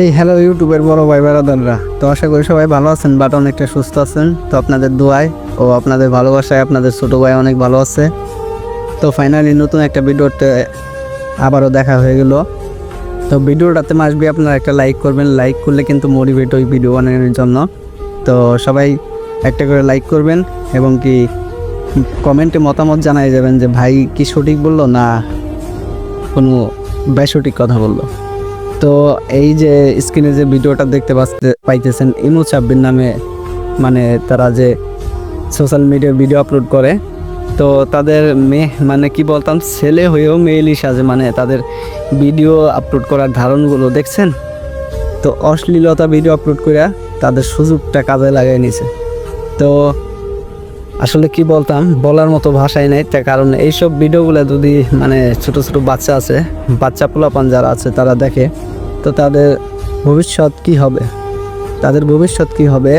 এই হ্যালো ইউটিউবের বড় ভাই, বেড়াদাররা। তো আশা করি সবাই ভালো আছেন বাট অনেকটা সুস্থ আছেন। তো আপনাদের দোয়ায় ও আপনাদের ভালোবাসায় আপনাদের ছোটো ভাই অনেক ভালো আছে। তো ফাইনালি নতুন একটা ভিডিওতে আবারও দেখা হয়ে গেল। তো ভিডিওটাতে আসবে আপনারা একটা লাইক করবেন। লাইক করলে কিন্তু মোটিভেট ওই ভিডিও বানানোর জন্য। তো সবাই একটা করে লাইক করবেন এবং কি কমেন্টে মতামত জানাই যাবেন যে ভাই কি সঠিক বলল না কোনো বেসঠিক কথা বলল। তো এই যে স্ক্রিনে যে ভিডিওটা দেখতে পাইতেছেন ইমু সাব্বির নামে মানে তারা যে সোশ্যাল মিডিয়ায় ভিডিও আপলোড করে, তো তাদের মেয়ে মানে কি বলতাম, ছেলে হয়েও মেয়েলি সাজে মানে তাদের ভিডিও আপলোড করার ধারণগুলো দেখছেন? তো অশ্লীলতা ভিডিও আপলোড করে তাদের সুযোগটা কাজে লাগাই নিছে। তো আসলে কি বলতাম, বলার মতো ভাষাই নাই। তার কারণ এইসব ভিডিওগুলো যদি মানে ছোট ছোট বাচ্চা আছে, বাচ্চা পোলাপান যারা আছে, তারা দেখে, তো তাদের ভবিষ্যৎ কি হবে? তাদের ভবিষ্যৎ কি হবে?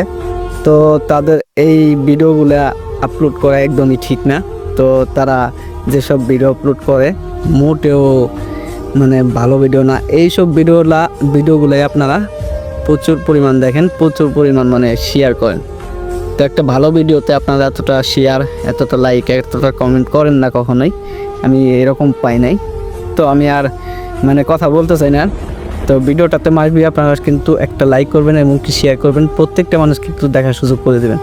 তো তাদের এই ভিডিওগুলো আপলোড করা একদমই ঠিক না। তো তারা যেসব ভিডিও আপলোড করে, মোটেও মানে ভালো ভিডিও না। এইসব ভিডিওলা, ভিডিওগুলোই আপনারা প্রচুর পরিমাণ দেখেন, প্রচুর পরিমাণ মানে শেয়ার করেন। তো একটা ভালো ভিডিওতে আপনারা এতটা শেয়ার এতটা লাইক এতটা কমেন্ট করেন না কখনোই। আমি এরকম পাই নাই। তো আমি আর মানে কথা বলতে চাই না। তো ভিডিওটাতে মাসবি আপনারা কিন্তু একটা লাইক করবেন এবং কি শেয়ার করবেন। প্রত্যেকটা মানুষকে একটু দেখার সুযোগ করে দেবেন।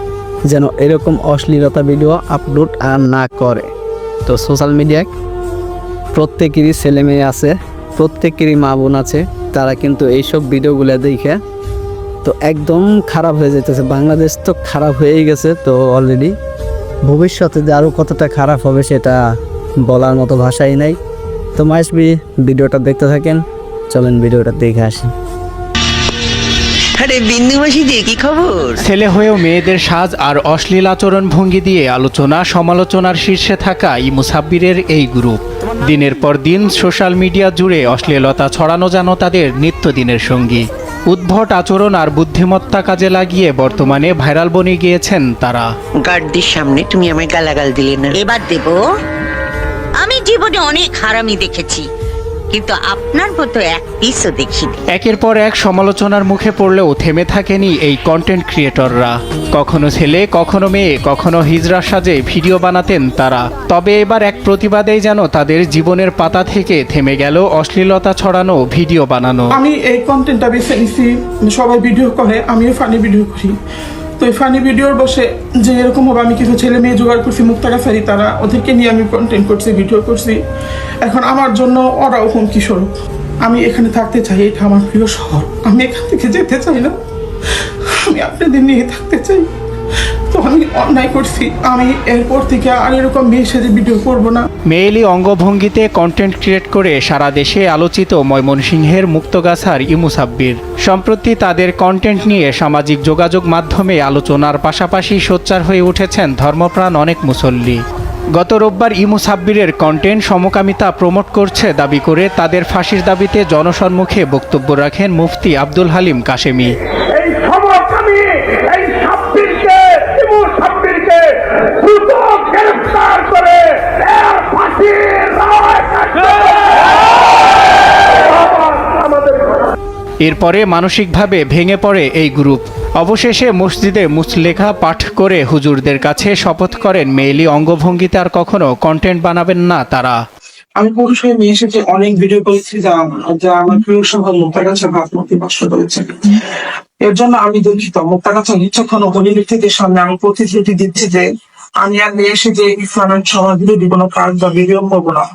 যেন এরকম অশ্লীলতা ভিডিও আপলোড আর না করে। তো সোশ্যাল মিডিয়ায় প্রত্যেকেরই ছেলে মেয়ে আছে, প্রত্যেকেরই মা বোন আছে। তারা কিন্তু এইসব ভিডিওগুলো দেখে তো একদম খারাপ হয়ে যেতেছে বাংলাদেশ তো খারাপ হয়েই গেছে তো অলরেডি ভবিষ্যতে যে আরও কতটা খারাপ হবে সেটা বলার মতো ভাষাই নাই। তো মাসবি ভিডিওটা দেখতে থাকেন। চলেন ভিডিওটা দেখে আসেন আরে বিন্দু মাসি দিয়ে কি খবর? ছেলে হয়েও মেয়েদের সাজ আর অশ্লীল আচরণ ভঙ্গি দিয়ে আলোচনা সমালোচনার শীর্ষে থাকা ইমু সাব্বিরের এই গ্রুপ। দিনের পর দিন সোশ্যাল মিডিয়া জুড়ে অশ্লীলতা ছড়ানো যেন তাদের নিত্যদিনের সঙ্গী। উদ্ভট আচরণ আর বুদ্ধিমত্তা কাজে লাগিয়ে বর্তমানে ভাইরাল বনে গিয়েছেন তারা। গার্ডদের সামনে তুমি আমায় গালাগাল দিলে না। এবার দেব। আমি জীবনে অনেক হারামি দেখেছি। কিন্তু আপনার মতো এক পিসও দেখিনি। একের পর এক সমালোচনার মুখে পড়লেও থেমে থাকেনি এই কন্টেন্ট ক্রিয়েটররা কখনো ছেলে কখনো মেয়ে কখনো হিজড়া সাজে ভিডিও বানাতেন তারা। তবে এবার এক প্রতিবাদেই যেন তাদের জীবনের পাতা থেকে থেমে গেল অশ্লীলতা ছড়ানো ভিডিও বানানো। আমি এই কন্টেন্টটা বেছে নিছি সবাই ভিডিও করে আমিও ফানি ভিডিও করি। তো এই ফানি ভিডিওর বসে যে এরকম হবে, আমি কিছু ছেলে মেয়ে জোগাড় করছি মুক্তাগাছারি তারা ওদেরকে নিয়ে আমি কন্টেন্ট করছি ভিডিও করছি। এখন আমার জন্য ওরাও হুমকি স্বরূপ। আমি এখানে থাকতে চাই, এটা আমার প্রিয় শহর। আমি এখান থেকে যেতে চাই না। আমি আপনাদের নিয়ে থাকতে চাই। তো আমি অন্যায় করছি। আমি এরপর থেকে আর এরকম মেয়ের সাথে ভিডিও করব না। মেয়েলি অঙ্গভঙ্গিতে কন্টেন্ট ক্রিয়েট করে সারা দেশে আলোচিত ময়মনসিংহের মুক্তগাছার ইমু সাব্বির। সম্প্রতি তাদের কন্টেন্ট নিয়ে সামাজিক যোগাযোগ মাধ্যমে আলোচনার পাশাপাশি সোচ্চার হয়ে উঠেছেন ধর্মপ্রাণ অনেক মুসল্লি। গত রোববার ইমু সাব্বিরের কন্টেন্ট সমকামিতা প্রমোট করছে দাবি করে তাদের ফাঁসির দাবিতে জনসম্মুখে বক্তব্য রাখেন মুফতি আব্দুল হালিম কাশেমি এই সমকামী এই সাব্বিরকে ইমু সাব্বিরকে দ্রুত গ্রেফতার করে এর ফাঁসির রায় কাটতে হবে। আমাদের এরপরে মানসিকভাবে ভেঙে পড়ে এই গ্রুপ। অবশেষে মসজিদে মুসলেখা পাঠ করে হুজুরদের কাছে শপথ করেন মেইলি অঙ্গভঙ্গিতে আর কখনো কন্টেন্ট বানাবেন না তারা। আমি পুরুষ হয়ে মেয়ে এসেছে অনেক ভিডিও করেছি যা যা আমার প্রিয় সভা ভাবমূর্তি কষ্ট করেছে। এর জন্য আমি দুঃখিত। নিচ্ছক্ষণ অপনীতির সামনে আমি প্রতিশ্রুতি দিচ্ছি যে আমি আর মেয়ে এসে যে ইসলামের সমাজ বিরোধী কোনো কাজ বা ভিডিও করব না।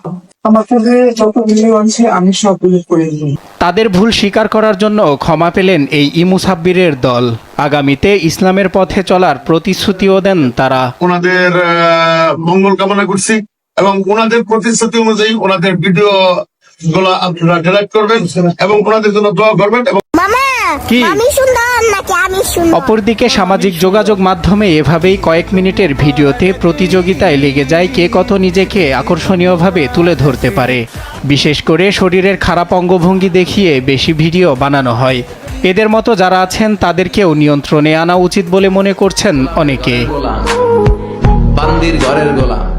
তাদের ভুল স্বীকার করার জন্য ক্ষমা পেলেন এই ইমু সাব্বিরের দল। আগামীতে ইসলামের পথে চলার প্রতিশ্রুতিও দেন তারা। ওনাদের আহ, মঙ্গল কামনা করছি এবং ওনাদের প্রতিশ্রুতি অনুযায়ী ওনাদের ভিডিও গুলো আপনারা ডিলেট করবেন এবং ওনাদের জন্য দোয়া করবেন এবং কি? আমি সুন্দর নাকি আমি সুন্দর? অপরদিকে সামাজিক যোগাযোগ মাধ্যমে এভাবেই কয়েক মিনিটের ভিডিওতে প্রতিযোগিতায় লেগে যায় কে কত নিজেকে আকর্ষণীয়ভাবে তুলে ধরতে পারে। বিশেষ করে শরীরের খারাপ অঙ্গভঙ্গি দেখিয়ে বেশি ভিডিও বানানো হয়। এদের মতো যারা আছেন তাদেরকেও নিয়ন্ত্রণে আনা উচিত বলে মনে করছেন অনেকে। বান্দির ঘরের গোলাম